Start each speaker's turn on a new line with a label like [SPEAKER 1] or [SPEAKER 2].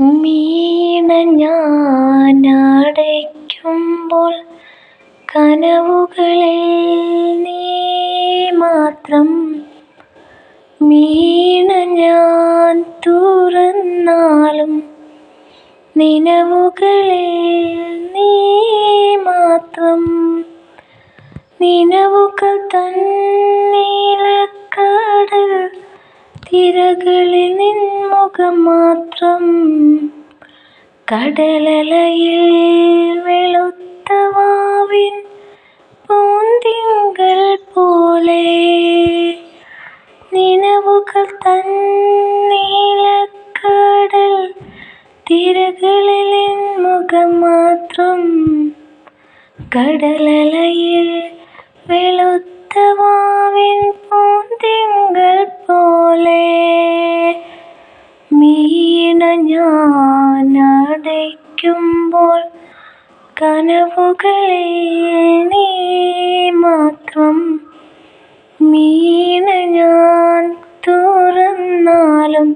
[SPEAKER 1] വീണ ഞാനടയ്ക്കുമ്പോൾ കനവുകളിൽ നീ മാത്രം. വീണ ഞാൻ തുറന്നാലും നിലവുകളിൽ നീ മാത്രം. നിലവുകൾ തൻ നീലക്കടൽ തിരകളിൽ നിൻ മുഖം മാത്രം. കടലലയിൽ വെളുത്ത വാവിൻ പൂന്തിങ്കൾ പോലെ നിലവുകൾ തന്നീലക്കടൽ തിരകളിൽ മുഖം മാത്രം കടലയിൽ വെളുത്ത വാവിൻ പൂന്തിങ്കൾ പോലെ വീണ മറയ്ക്കുമ്പോൾ കനവുകളെ നീ മാത്രം വീണ ഞാൻ തുറന്നാലും